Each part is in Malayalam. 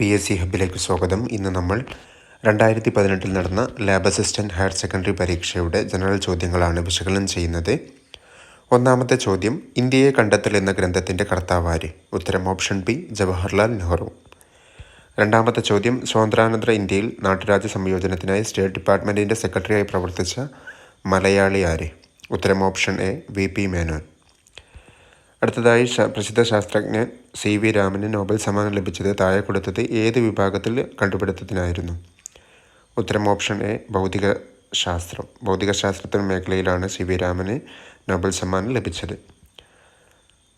പി എസ് സി ഹബിലേക്ക് സ്വാഗതം. ഇന്ന് നമ്മൾ രണ്ടായിരത്തി പതിനെട്ടിൽ നടന്ന ലാബ് അസിസ്റ്റന്റ് ഹയർ സെക്കൻഡറി പരീക്ഷയുടെ ജനറൽ ചോദ്യങ്ങളാണ് വിശകലനം ചെയ്യുന്നത്. ഒന്നാമത്തെ ചോദ്യം ഇന്ത്യയെ കണ്ടെത്തൽ എന്ന ഗ്രന്ഥത്തിന്റെ കർത്താവാര് ഉത്തരം ഓപ്ഷൻ ബി ജവഹർലാൽ നെഹ്റു. രണ്ടാമത്തെ ചോദ്യം സ്വാതന്ത്ര്യാനന്തര ഇന്ത്യയിൽ നാട്ടുരാജ്യ സംയോജനത്തിനായി സ്റ്റേറ്റ് ഡിപ്പാർട്ട്മെന്റിന്റെ സെക്രട്ടറിയായി പ്രവർത്തിച്ച മലയാളി ആര്? ഉത്തരം option A V P Menon. അടുത്തതായി പ്രസിദ്ധ ശാസ്ത്രജ്ഞൻ സി വി രാമന് നോബൽ സമ്മാനം ലഭിച്ചത് താഴെ കൊടുത്തത് ഏത് വിഭാഗത്തിൽ കണ്ടുപിടുത്തത്തിനായിരുന്നു? ഉത്തരം ഓപ്ഷൻ എ ഭൗതിക ശാസ്ത്രം. ഭൗതിക ശാസ്ത്രത്തിന് മേഖലയിലാണ് സി വി രാമന് നോബൽ സമ്മാനം ലഭിച്ചത്.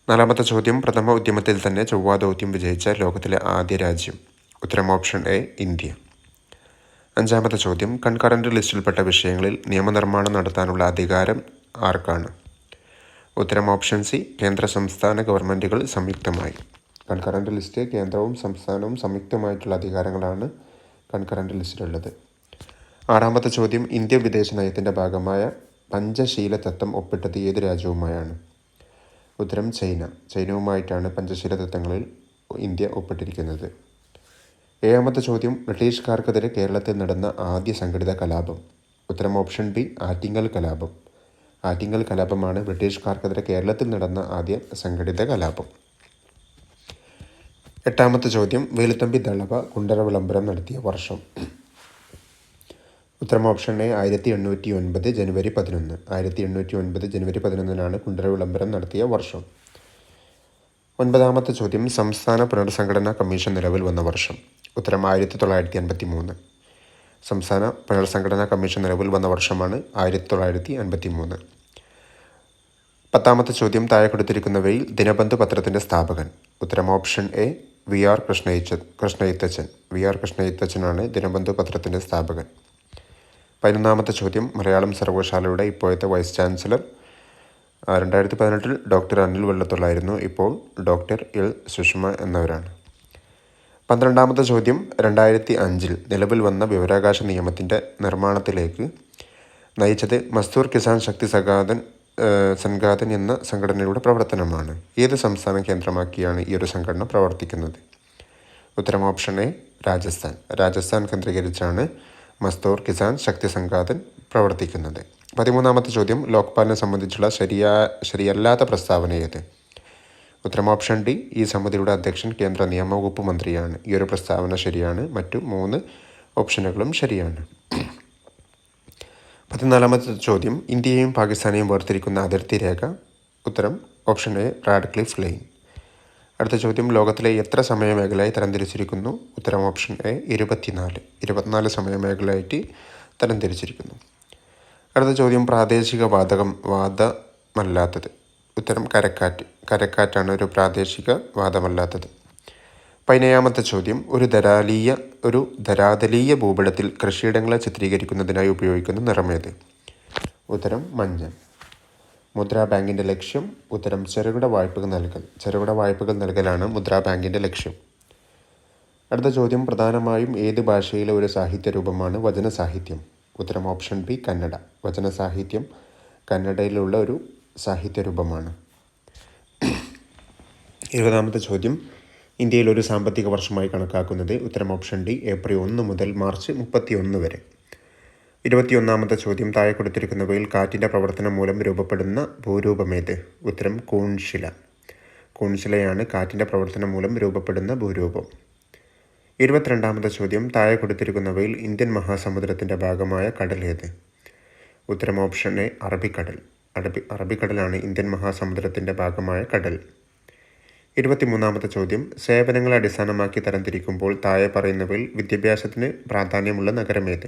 നാലാമത്തെ ചോദ്യം പ്രഥമ ഉദ്യമത്തിൽ തന്നെ ചൊവ്വാ ദൗത്യം വിജയിച്ച ലോകത്തിലെ ആദ്യ രാജ്യം. ഉത്തരം ഓപ്ഷൻ എ ഇന്ത്യ. അഞ്ചാമത്തെ ചോദ്യം കൺകറന്റ് ലിസ്റ്റിൽപ്പെട്ട വിഷയങ്ങളിൽ നിയമനിർമ്മാണം നടത്താനുള്ള അധികാരം ആർക്കാണ്? ഉത്തരം ഓപ്ഷൻ സി കേന്ദ്ര സംസ്ഥാന ഗവൺമെന്റുകൾ സംയുക്തമായി. കൺകറന്റ് ലിസ്റ്റ് കേന്ദ്രവും സംസ്ഥാനവും സംയുക്തമായിട്ടുള്ള അധികാരങ്ങളാണ് കൺകറന്റ് ലിസ്റ്റിലുള്ളത്. ആറാമത്തെ ചോദ്യം ഇന്ത്യ വിദേശ നയത്തിന്റെ ഭാഗമായ പഞ്ചശീല തത്വം ഒപ്പിട്ടത് ഏത് രാജ്യവുമായാണ്? ഉത്തരം ചൈന. ചൈനയുമായിട്ടാണ് പഞ്ചശീല തത്വങ്ങളിൽ ഇന്ത്യ ഒപ്പിട്ടിരിക്കുന്നത്. ഏഴാമത്തെ ചോദ്യം ബ്രിട്ടീഷുകാർക്കെതിരെ കേരളത്തിൽ നടന്ന ആദ്യ സംഘടിത കലാപം. ഉത്തരം ഓപ്ഷൻ ബി ആറ്റിങ്ങൽ കലാപം. ആറ്റിങ്ങൽ കലാപമാണ് ബ്രിട്ടീഷുകാർക്കെതിരെ കേരളത്തിൽ നടന്ന ആദ്യ സംഘടിത കലാപം. എട്ടാമത്തെ ചോദ്യം വേലുത്തമ്പി ദളവ കുണ്ടറ വിളംബരം നടത്തിയ വർഷം. ഉത്തരം ഓപ്ഷൻ എ ആയിരത്തി എണ്ണൂറ്റി ഒൻപത് ജനുവരി പതിനൊന്ന്. ആയിരത്തി എണ്ണൂറ്റി ഒൻപത് ജനുവരി പതിനൊന്നിനാണ് കുണ്ടറ വിളംബരം നടത്തിയ വർഷം. ഒൻപതാമത്തെ ചോദ്യം സംസ്ഥാന പുനർസംഘടനാ കമ്മീഷൻ നിലവിൽ വന്ന വർഷം. ഉത്തരം ആയിരത്തി തൊള്ളായിരത്തി അൻപത്തി മൂന്ന് സംസ്ഥാന പുനർസംഘടനാ കമ്മീഷൻ നിലവിൽ വന്ന വർഷമാണ് ആയിരത്തി തൊള്ളായിരത്തി അൻപത്തി മൂന്ന് പത്താമത്തെ ചോദ്യം താഴെ കൊടുത്തിരിക്കുന്നവയിൽ ദിനബന്ധു പത്രത്തിന്റെ സ്ഥാപകൻ. ഉത്തരം ഓപ്ഷൻ എ വി ആർ കൃഷ്ണയച്ച കൃഷ്ണയുത്തച്ഛൻ. വി ആർ കൃഷ്ണയുത്തച്ഛനാണ് ദിനബന്ധു പത്രത്തിന്റെ സ്ഥാപകൻ. പതിനൊന്നാമത്തെ ചോദ്യം മലയാളം സർവകലാശാലയുടെ ഇപ്പോഴത്തെ വൈസ് ചാൻസലർ. രണ്ടായിരത്തി പതിനെട്ടിൽ ഡോക്ടർ അനിൽ വെള്ളത്തുള്ളായിരുന്നു. ഇപ്പോൾ ഡോക്ടർ എൽ സുഷമ എന്നവരാണ്. പന്ത്രണ്ടാമത്തെ ചോദ്യം രണ്ടായിരത്തി അഞ്ചിൽ നിലവിൽ വന്ന വിവരാകാശ നിയമത്തിന്റെ നിർമ്മാണത്തിലേക്ക് നയിച്ചത് മസ്തൂർ കിസാൻ ശക്തി സഗാതൻ ഏഹ്, സംഘാതൻ എന്ന സംഘടനയുടെ പ്രവർത്തനമാണ്. ഏത് സംസ്ഥാനം കേന്ദ്രമാക്കിയാണ് ഈ ഒരു സംഘടന പ്രവർത്തിക്കുന്നത്? ഉത്തരം ഓപ്ഷൻ എ രാജസ്ഥാൻ. രാജസ്ഥാൻ കേന്ദ്രീകരിച്ചാണ് മസ്തൂർ കിസാൻ ശക്തി സംഘാതൻ പ്രവർത്തിക്കുന്നത്. പതിമൂന്നാമത്തെ ചോദ്യം ലോക്പാലിനെ സംബന്ധിച്ചുള്ള ശരിയാ ശരിയല്ലാത്ത പ്രസ്താവന ഏത്? ഉത്തരം ഓപ്ഷൻ ഡി ഈ സമിതിയുടെ അധ്യക്ഷൻ കേന്ദ്ര നിയമവകുപ്പ് മന്ത്രിയാണ്. ഈ ഒരു പ്രസ്താവന ശരിയാണ്. മറ്റു മൂന്ന് ഓപ്ഷനുകളും ശരിയാണ്. പതിനാലാമത്തെ ചോദ്യം. ഇന്ത്യയെയും പാകിസ്ഥാനെയും വേർതിരിക്കുന്ന അതിർത്തി രേഖ. ഉത്തരം ഓപ്ഷൻ എ റാഡ്ക്ലിഫ് ലൈൻ. അടുത്ത ചോദ്യം ലോകത്തിലെ എത്ര സമയമേഖലയായി തരംതിരിച്ചിരിക്കുന്നു? ഉത്തരം ഓപ്ഷൻ എ ഇരുപത്തിനാല്. ഇരുപത്തിനാല് സമയമേഖലയായിട്ട് തരംതിരിച്ചിരിക്കുന്നു. അടുത്ത ചോദ്യം പ്രാദേശിക വാതകം വാദമല്ലാത്തത് ഉത്തരം കരക്കാറ്റ്. കരക്കാറ്റാണ് ഒരു പ്രാദേശിക വാദമല്ലാത്തത്. പതിനേഴാമത്തെ ചോദ്യം. ഒരു ധരാലീയ ഒരു ധരാതലീയ ഭൂപടത്തിൽ കൃഷിയിടങ്ങളെ ചിത്രീകരിക്കുന്നതിനായി ഉപയോഗിക്കുന്ന നിറമേത് ഉത്തരം മഞ്ഞ. മുദ്രാ ബാങ്കിന്റെ ലക്ഷ്യം ഉത്തരം ചെറുകിട വായ്പകൾ നൽകൽ. ചെറുകിട വായ്പകൾ നൽകലാണ് മുദ്രാ ബാങ്കിന്റെ ലക്ഷ്യം. അടുത്ത ചോദ്യം. പ്രധാനമായും ഏത് ഭാഷയിലെ ഒരു സാഹിത്യ രൂപമാണ് വചന സാഹിത്യം ഉത്തരം ഓപ്ഷൻ ബി കന്നഡ. വചന സാഹിത്യം കന്നഡയിലുള്ള ഒരു സാഹിത്യ രൂപമാണ് ഇരുപതാമത്തെ ചോദ്യം. ഇന്ത്യയിൽ ഒരു സാമ്പത്തിക വർഷമായി കണക്കാക്കുന്നത് ഉത്തരം ഓപ്ഷൻ ഡി ഏപ്രിൽ ഒന്ന് മുതൽ മാർച്ച് മുപ്പത്തി ഒന്ന് വരെ. ഇരുപത്തിയൊന്നാമത്തെ ചോദ്യം താഴെ കൊടുത്തിരിക്കുന്നവയിൽ കാറ്റിന്റെ പ്രവർത്തനം മൂലം രൂപപ്പെടുന്ന ഭൂരൂപമേത്? ഉത്തരം കൂൺശില. കൂൺശിലയാണ് കാറ്റിന്റെ പ്രവർത്തനം മൂലം രൂപപ്പെടുന്ന ഭൂരൂപം. ഇരുപത്തിരണ്ടാമത്തെ ചോദ്യം താഴെ കൊടുത്തിരിക്കുന്നവയിൽ ഇന്ത്യൻ മഹാസമുദ്രത്തിന്റെ ഭാഗമായ കടൽ ഏത് ഉത്തരം ഓപ്ഷൻ എ അറബിക്കടൽ. അറബി അറബിക്കടലാണ് ഇന്ത്യൻ മഹാസമുദ്രത്തിന്റെ ഭാഗമായ കടൽ. ഇരുപത്തിമൂന്നാമത്തെ ചോദ്യം. സേവനങ്ങളെ അടിസ്ഥാനമാക്കി തരംതിരിക്കുമ്പോൾ താഴെ പറയുന്നവയിൽ വിദ്യാഭ്യാസത്തിന് പ്രാധാന്യമുള്ള നഗരമേത്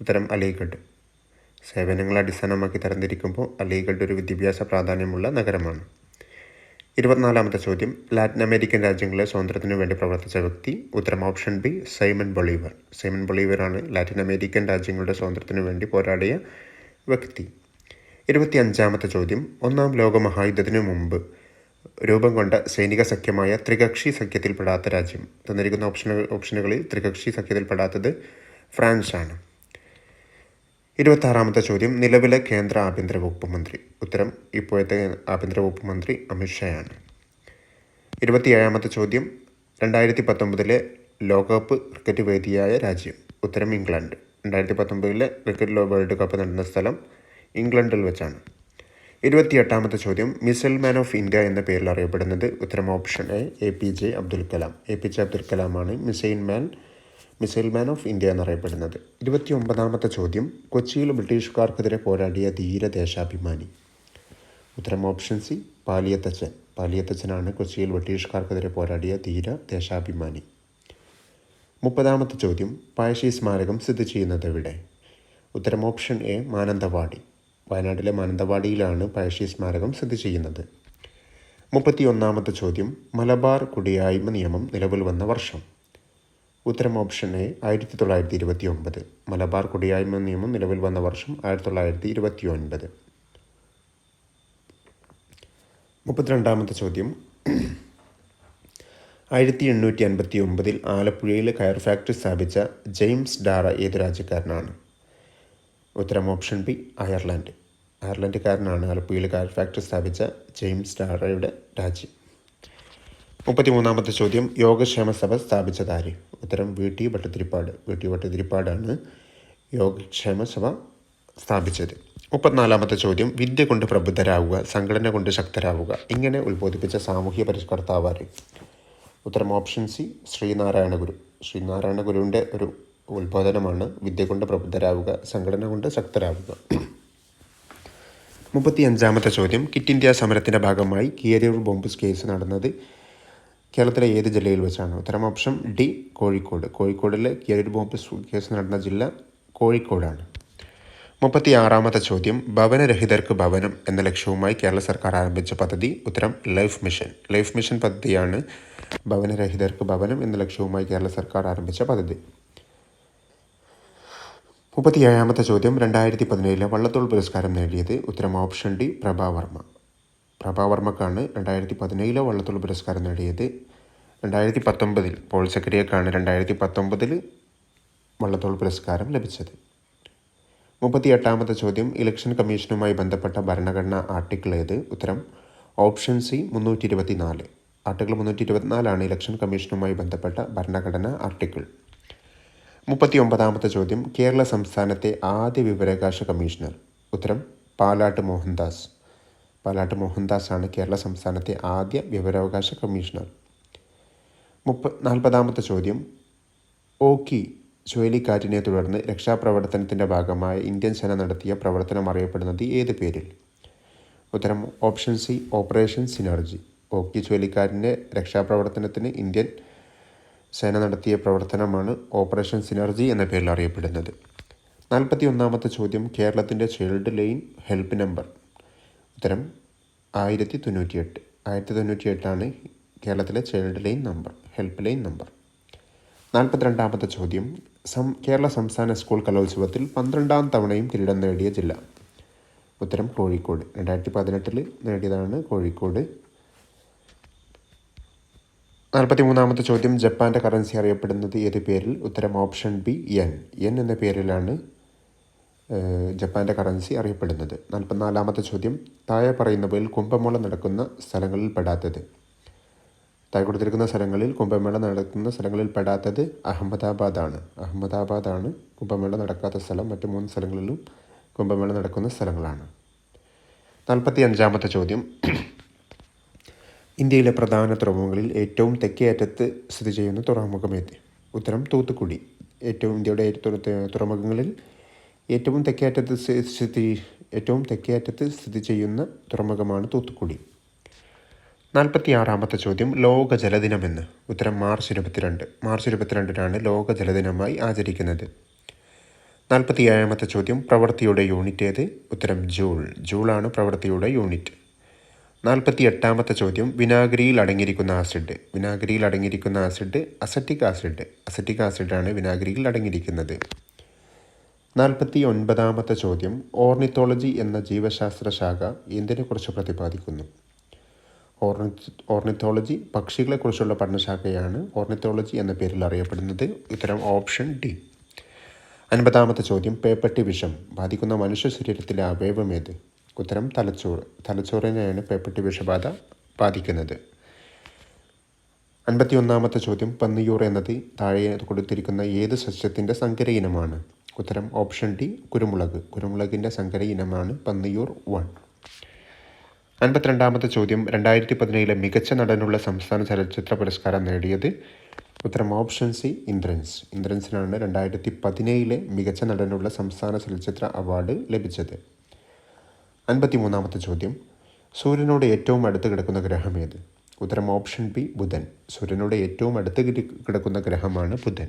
ഉത്തരം അലിഗഡ്. സേവനങ്ങളെ അടിസ്ഥാനമാക്കി തരംതിരിക്കുമ്പോൾ അലിഗഡ് ഒരു വിദ്യാഭ്യാസ പ്രാധാന്യമുള്ള നഗരമാണ്. ഇരുപത്തിനാലാമത്തെ ചോദ്യം. ലാറ്റിൻ അമേരിക്കൻ രാജ്യങ്ങളെ സ്വാതന്ത്ര്യത്തിനു വേണ്ടി പ്രവർത്തിച്ച വ്യക്തി. ഉത്തരം option B Simon Bolivar. Simon ബൊളീവറാണ് Latin American രാജ്യങ്ങളുടെ സ്വാതന്ത്ര്യത്തിനു വേണ്ടി പോരാടിയ വ്യക്തി. ഇരുപത്തി അഞ്ചാമത്തെ ചോദ്യം. ഒന്നാം ലോക മഹായുദ്ധത്തിനു മുമ്പ് രൂപം കൊണ്ട സൈനിക സഖ്യമായ ത്രികക്ഷി സഖ്യത്തിൽപ്പെടാത്ത രാജ്യം. തന്നിരിക്കുന്ന ഓപ്ഷനുകൾ ഓപ്ഷനുകളിൽ ത്രികക്ഷി സഖ്യത്തിൽപ്പെടാത്തത് ഫ്രാൻസാണ്. ഇരുപത്താറാമത്തെ ചോദ്യം. നിലവിലെ കേന്ദ്ര ആഭ്യന്തര വകുപ്പ് മന്ത്രി. ഉത്തരം ഇപ്പോഴത്തെ ആഭ്യന്തര വകുപ്പ് മന്ത്രി അമിത്ഷായാണ് ഇരുപത്തിയേഴാമത്തെ ചോദ്യം. രണ്ടായിരത്തി പത്തൊമ്പതിലെ ലോകകപ്പ് ക്രിക്കറ്റ് വേദിയായ രാജ്യം. ഉത്തരം ഇംഗ്ലണ്ട്. രണ്ടായിരത്തി പത്തൊമ്പതിലെ ക്രിക്കറ്റ് വേൾഡ് കപ്പ് നടന്ന സ്ഥലം ഇംഗ്ലണ്ടിൽ വെച്ചാണ്. ഇരുപത്തിയെട്ടാമത്തെ ചോദ്യം. മിസൈൽ മാൻ ഓഫ് ഇന്ത്യ എന്ന പേരിൽ അറിയപ്പെടുന്നത് ഉത്തരം option A A P J Abdul Kalam. A P J Abdul കലാമാണ് missile man missile man of India എന്നറിയപ്പെടുന്നത്. ഇരുപത്തി ഒമ്പതാമത്തെ ചോദ്യം. കൊച്ചിയിൽ ബ്രിട്ടീഷുകാർക്കെതിരെ പോരാടിയ ധീര ദേശാഭിമാനി. ഉത്തരം ഓപ്ഷൻ സി പാലിയത്തച്ഛൻ. പാലിയത്തച്ഛനാണ് കൊച്ചിയിൽ ബ്രിട്ടീഷുകാർക്കെതിരെ പോരാടിയ ധീര ദേശാഭിമാനി. മുപ്പതാമത്തെ ചോദ്യം. പഴശ്ശി സ്മാരകം സ്ഥിതി ചെയ്യുന്നത് എവിടെ ഉത്തരം ഓപ്ഷൻ എ മാനന്തവാടി. വയനാട്ടിലെ മാനന്തവാടിയിലാണ് പഴശ്ശി സ്മാരകം സ്ഥിതി ചെയ്യുന്നത്. മുപ്പത്തി ഒന്നാമത്തെ ചോദ്യം മലബാർ കുടിയായ്മ നിയമം നിലവിൽ വന്ന വർഷം. ഉത്തരം ഓപ്ഷൻ എ ആയിരത്തി തൊള്ളായിരത്തി ഇരുപത്തി ഒമ്പത് മലബാർ കുടിയായ്മ നിയമം നിലവിൽ വന്ന വർഷം ആയിരത്തി തൊള്ളായിരത്തി ഇരുപത്തി ഒൻപത് മുപ്പത്തിരണ്ടാമത്തെ ചോദ്യം ആയിരത്തി എണ്ണൂറ്റി അൻപത്തി ഒമ്പതിൽ ആലപ്പുഴയിൽ കയർ ഫാക്ടറി സ്ഥാപിച്ച ജെയിംസ് ഡാറ ഏത് രാജ്യക്കാരനാണ്? ഉത്തരം ഓപ്ഷൻ ബി അയർലൻഡ്. അയർലൻഡുകാരനാണ് ആലപ്പുഴയിൽ കാർ ഫാക്ടറി സ്ഥാപിച്ച ജെയിംസ് ഡാറയുടെ രാജ്യം. മുപ്പത്തിമൂന്നാമത്തെ ചോദ്യം യോഗക്ഷേമ സഭ സ്ഥാപിച്ചതാര്? ഉത്തരം V T Bhattathiripad. V T ഭട്ടതിരിപ്പാടാണ് Yogakshema Sabha സ്ഥാപിച്ചത്. മുപ്പത്തിനാലാമത്തെ ചോദ്യം വിദ്യ കൊണ്ട് പ്രബുദ്ധരാകുക സംഘടന കൊണ്ട് ശക്തരാകുക ഇങ്ങനെ ഉത്ബോധിപ്പിച്ച സാമൂഹ്യ പരിഷ്കർത്താവാര് ഉത്തരം ഓപ്ഷൻ സി ശ്രീനാരായണ ഗുരു ശ്രീനാരായണ ഗുരുവിന്റെ ഒരു ഉത്ബോധനമാണ് വിദ്യ കൊണ്ട് പ്രബുദ്ധരാവുക സംഘടന കൊണ്ട് ശക്തരാവുക. മുപ്പത്തി അഞ്ചാമത്തെ ചോദ്യം. കിറ്റ് ഇന്ത്യ സമരത്തിന്റെ ഭാഗമായി കീരൂർ ബോംബ് കേസ് നടന്നത് കേരളത്തിലെ ഏത് ജില്ലയിൽ വെച്ചാണ്? ഉത്തരം ഓപ്ഷൻ ഡി കോഴിക്കോട്. കോഴിക്കോടിലെ കീരൂർ ബോംബ് കേസ് നടന്ന ജില്ല കോഴിക്കോടാണ്. മുപ്പത്തി ആറാമത്തെ ചോദ്യം. ഭവനരഹിതർക്ക് ഭവനം എന്ന ലക്ഷ്യവുമായി കേരള സർക്കാർ ആരംഭിച്ച പദ്ധതി. ഉത്തരം ലൈഫ് മിഷൻ. ലൈഫ് മിഷൻ പദ്ധതിയാണ് ഭവനരഹിതർക്ക് ഭവനം എന്ന ലക്ഷ്യവുമായി കേരള സർക്കാർ ആരംഭിച്ച പദ്ധതി. മുപ്പത്തിയേഴാമത്തെ ചോദ്യം രണ്ടായിരത്തി പതിനേഴിലെ വള്ളത്തോൾ പുരസ്കാരം നേടിയത് ഉത്തരം ഓപ്ഷൻ ഡി പ്രഭാവർമ്മ പ്രഭാവർമ്മക്കാണ് രണ്ടായിരത്തി പതിനേഴിലെ വള്ളത്തോൾ പുരസ്കാരം നേടിയത്. രണ്ടായിരത്തി പത്തൊമ്പതിൽ പോൾ സെക്രട്ടറിയേക്കാണ് രണ്ടായിരത്തി പത്തൊമ്പതിൽ വള്ളത്തോൾ പുരസ്കാരം ലഭിച്ചത്. മുപ്പത്തി എട്ടാമത്തെ ചോദ്യം ഇലക്ഷൻ കമ്മീഷനുമായി ബന്ധപ്പെട്ട ഭരണഘടനാ ആർട്ടിക്കിൾ ഏത്? ഉത്തരം ഓപ്ഷൻ സി മുന്നൂറ്റി ഇരുപത്തി നാല് ആർട്ടിക്കിൾ മുന്നൂറ്റി ഇരുപത്തിനാലാണ് ഇലക്ഷൻ കമ്മീഷനുമായി ബന്ധപ്പെട്ട ഭരണഘടനാ ആർട്ടിക്കിൾ. മുപ്പത്തി ഒമ്പതാമത്തെ ചോദ്യം. കേരള സംസ്ഥാനത്തെ ആദ്യ വിവരാവകാശ കമ്മീഷണർ. ഉത്തരം പാലാട്ട് മോഹൻദാസ്. പാലാട്ട് മോഹൻദാസ് ആണ് കേരള സംസ്ഥാനത്തെ ആദ്യ വിവരാവകാശ കമ്മീഷണർ. മുപ്പ നാൽപ്പതാമത്തെ ചോദ്യം. ഓക്കി ചുഴലിക്കാറ്റിനെ തുടർന്ന് രക്ഷാപ്രവർത്തനത്തിന്റെ ഭാഗമായ ഇന്ത്യൻ സേന നടത്തിയ പ്രവർത്തനം അറിയപ്പെടുന്നത് ഏത് പേരിൽ? ഉത്തരം option C operation synergy. Ockhi ചുഴലിക്കാറ്റിന്റെ രക്ഷാപ്രവർത്തനത്തിന് ഇന്ത്യൻ സേന നടത്തിയ പ്രവർത്തനമാണ് ഓപ്പറേഷൻ സിനർജി എന്ന പേരിൽ അറിയപ്പെടുന്നത്. നാൽപ്പത്തി ഒന്നാമത്തെ ചോദ്യം കേരളത്തിന്റെ ചൈൽഡ് ലൈൻ ഹെൽപ്പ് നമ്പർ. ഉത്തരം ആയിരത്തി തൊണ്ണൂറ്റിയെട്ട് ആയിരത്തി തൊണ്ണൂറ്റിയെട്ടാണ് കേരളത്തിലെ child line number help line number. നാൽപ്പത്തിരണ്ടാമത്തെ ചോദ്യം സം കേരള സംസ്ഥാന സ്കൂൾ കലോത്സവത്തിൽ പന്ത്രണ്ടാം തവണയും കിരീടം നേടിയ ജില്ല. ഉത്തരം കോഴിക്കോട്. രണ്ടായിരത്തി പതിനെട്ടിൽ നേടിയതാണ് കോഴിക്കോട്. നാൽപ്പത്തി മൂന്നാമത്തെ ചോദ്യം ജപ്പാന്റെ കറൻസി അറിയപ്പെടുന്നത് ഏത് പേരിൽ? ഉത്തരം ഓപ്ഷൻ ബി എൻ എൻ എന്ന പേരിലാണ് ജപ്പാന്റെ കറൻസി അറിയപ്പെടുന്നത്. നാൽപ്പത്തിനാലാമത്തെ ചോദ്യം താഴെ പറയുന്നവയിൽ കുംഭമേള നടക്കുന്ന സ്ഥലങ്ങളിൽ പെടാത്തത്. താഴെ കൊടുത്തിരിക്കുന്ന സ്ഥലങ്ങളിൽ കുംഭമേള നടക്കുന്ന സ്ഥലങ്ങളിൽ പെടാത്തത് അഹമ്മദാബാദാണ്. അഹമ്മദാബാദാണ് കുംഭമേള നടക്കാത്ത സ്ഥലം. മറ്റ് മൂന്ന് സ്ഥലങ്ങളിലും കുംഭമേള നടക്കുന്ന സ്ഥലങ്ങളാണ്. നാൽപ്പത്തി അഞ്ചാമത്തെ ചോദ്യം ഇന്ത്യയിലെ പ്രധാന തുറമുഖങ്ങളിൽ ഏറ്റവും തെക്കേ അറ്റത്ത് സ്ഥിതി ചെയ്യുന്ന തുറമുഖം ഏത്? ഉത്തരം തൂത്തുക്കുടി. ഏറ്റവും ഇന്ത്യയുടെ തുറമുഖങ്ങളിൽ ഏറ്റവും തെക്കേ അറ്റത്ത് സ്ഥിതി ഏറ്റവും തെക്കേ അറ്റത്ത് സ്ഥിതി ചെയ്യുന്ന തുറമുഖമാണ് തൂത്തുക്കുടി. നാൽപ്പത്തി ആറാമത്തെ ചോദ്യം ലോക ജലദിനമെന്ന് ഉത്തരം മാർച്ച് ഇരുപത്തിരണ്ട്. മാർച്ച് ഇരുപത്തിരണ്ടിനാണ് ലോക ജലദിനമായി ആചരിക്കുന്നത്. നാൽപ്പത്തി ഏഴാമത്തെ ചോദ്യം പ്രവൃത്തിയുടെ യൂണിറ്റ് ഏത്? ഉത്തരം ജൂൾ ജൂളാണ് പ്രവൃത്തിയുടെ യൂണിറ്റ്. നാൽപ്പത്തി എട്ടാമത്തെ ചോദ്യം. വിനാഗിരിയിൽ അടങ്ങിയിരിക്കുന്ന ആസിഡ്. വിനാഗിരിയിൽ അടങ്ങിയിരിക്കുന്ന ആസിഡ് അസറ്റിക് ആസിഡ്. അസറ്റിക് ആസിഡാണ് വിനാഗിരിയിൽ അടങ്ങിയിരിക്കുന്നത്. നാൽപ്പത്തി ഒൻപതാമത്തെ ചോദ്യം. ഓർണിത്തോളജി എന്ന ജീവശാസ്ത്ര ശാഖ എന്തിനെക്കുറിച്ച് പ്രതിപാദിക്കുന്നു? ഓർണി ഓർണിത്തോളജി പക്ഷികളെക്കുറിച്ചുള്ള പഠനശാഖയാണ് ഓർണിത്തോളജി എന്ന പേരിൽ അറിയപ്പെടുന്നത്. ഉത്തരം ഓപ്ഷൻ ഡി. അൻപതാമത്തെ ചോദ്യം. പേപ്പട്ടി വിഷം ബാധിക്കുന്ന മനുഷ്യ ശരീരത്തിലെ അവയവം ഏത്? ഉത്തരം തലച്ചോറ് തലച്ചോറിനെയാണ് പേപ്പട്ടി വിഷബാധ ബാധിക്കുന്നത്. അൻപത്തി ഒന്നാമത്തെ ചോദ്യം പന്നിയൂർ എന്നത് താഴെ കൊടുത്തിരിക്കുന്ന ഏത് സസ്യത്തിന്റെ സങ്കര ഇനമാണ് ഉത്തരം ഓപ്ഷൻ ഡി കുരുമുളക്. കുരുമുളകിന്റെ സങ്കര ഇനമാണ് പന്നിയൂർ വൺ. അൻപത്തിരണ്ടാമത്തെ ചോദ്യം രണ്ടായിരത്തി പതിനേഴിലെ മികച്ച നടനുള്ള സംസ്ഥാന ചലച്ചിത്ര പുരസ്കാരം നേടിയത്? ഉത്തരം ഓപ്ഷൻ സി ഇന്ദ്രൻസ്. ഇന്ദ്രൻസിനാണ് രണ്ടായിരത്തി പതിനേഴിലെ മികച്ച നടനുള്ള സംസ്ഥാന ചലച്ചിത്ര അവാർഡ് ലഭിച്ചത്. അൻപത്തി മൂന്നാമത്തെ ചോദ്യം. സൂര്യനോട് ഏറ്റവും അടുത്ത് കിടക്കുന്ന ഗ്രഹം ഏത്? ഉത്തരം ഓപ്ഷൻ ബി ബുധൻ. സൂര്യനോട് ഏറ്റവും അടുത്ത് കിടക്കുന്ന ഗ്രഹമാണ് ബുധൻ.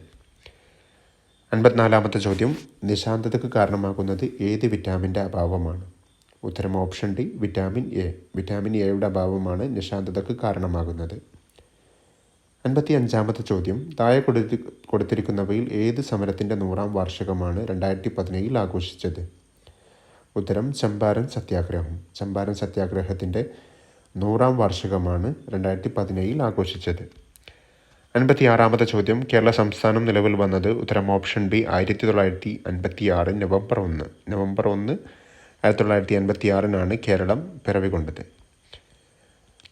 അൻപത്തിനാലാമത്തെ ചോദ്യം. നിശാന്തതയ്ക്ക് കാരണമാകുന്നത് ഏത് വിറ്റാമിന്റെ അഭാവമാണ്? ഉത്തരം option D vitamin A. Vitamin എയുടെ അഭാവമാണ് നിശാന്തതയ്ക്ക് കാരണമാകുന്നത്. അൻപത്തി അഞ്ചാമത്തെ ചോദ്യം. താഴെ കൊടുത്തി കൊടുത്തിരിക്കുന്നവയിൽ ഏത് സമരത്തിന്റെ നൂറാം വാർഷികമാണ് രണ്ടായിരത്തി പതിനേഴിൽ ആഘോഷിച്ചത്? ഉത്തരം ചമ്പാരൻ സത്യാഗ്രഹം. ചമ്പാരൻ സത്യാഗ്രഹത്തിന്റെ നൂറാം വാർഷികമാണ് രണ്ടായിരത്തി പതിനേഴിൽ ആഘോഷിച്ചത്. അൻപത്തി ആറാമത്തെ ചോദ്യം കേരള സംസ്ഥാനം നിലവിൽ വന്നത് ഉത്തരം ഓപ്ഷൻ ബി ആയിരത്തി തൊള്ളായിരത്തി അൻപത്തി ആറ് നവംബർ ഒന്ന്. നവംബർ ഒന്ന് ആയിരത്തി തൊള്ളായിരത്തി അൻപത്തി ആറിനാണ് കേരളം പിറവികൊണ്ടത്.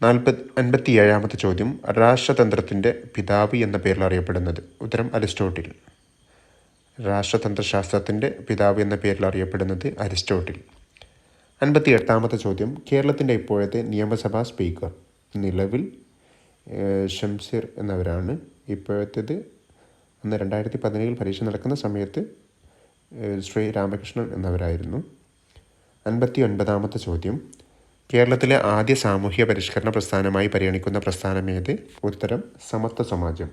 നാൽപ്പത് അൻപത്തി ഏഴാമത്തെ ചോദ്യം രാഷ്ട്രതന്ത്രത്തിന്റെ പിതാവ് എന്ന പേരിൽ അറിയപ്പെടുന്നത്. ഉത്തരം അരിസ്റ്റോട്ടിൽ. രാഷ്ട്രതന്ത്രശാസ്ത്രത്തിന്റെ പിതാവ് എന്ന പേരിൽ അറിയപ്പെടുന്നത് അരിസ്റ്റോട്ടിൽ. അൻപത്തി എട്ടാമത്തെ ചോദ്യം. കേരളത്തിന്റെ ഇപ്പോഴത്തെ നിയമസഭാ സ്പീക്കർ നിലവിൽ ഷംസിർ എന്നവരാണ്. ഇപ്പോഴത്തേത് അന്ന് രണ്ടായിരത്തി പതിനേഴിൽ പരീക്ഷ നടക്കുന്ന സമയത്ത് ശ്രീ രാമകൃഷ്ണൻ എന്നവരായിരുന്നു. അൻപത്തി ഒൻപതാമത്തെ ചോദ്യം. കേരളത്തിലെ ആദ്യ സാമൂഹ്യ പരിഷ്കരണ പ്രസ്ഥാനമായി പരിഗണിക്കുന്ന പ്രസ്ഥാനമേത്? ഉത്തരം സമത്വ സമാജം.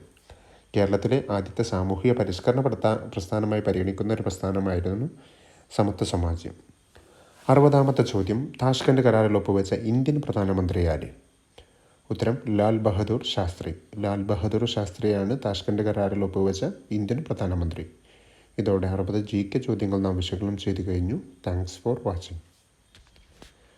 കേരളത്തിലെ ആദ്യത്തെ സാമൂഹിക പരിഷ്കരണ പ്രസ്ഥാ പ്രസ്ഥാനമായി പരിഗണിക്കുന്ന ഒരു പ്രസ്ഥാനമായിരുന്നു സമത്വ സമാജം. അറുപതാമത്തെ ചോദ്യം താഷ്കന്റെ കരാറിൽ ഒപ്പുവെച്ച ഇന്ത്യൻ പ്രധാനമന്ത്രി ആര്? ഉത്തരം ലാൽ ബഹദൂർ ശാസ്ത്രി. ലാൽ ബഹദൂർ ശാസ്ത്രിയാണ് താഷ്കന്റെ കരാറിൽ ഒപ്പുവെച്ച ഇന്ത്യൻ പ്രധാനമന്ത്രി. ഇതോടെ അറുപത് ജി കെ ചോദ്യങ്ങൾ നാം വിശകലനം ചെയ്തു കഴിഞ്ഞു. Thanks for watching.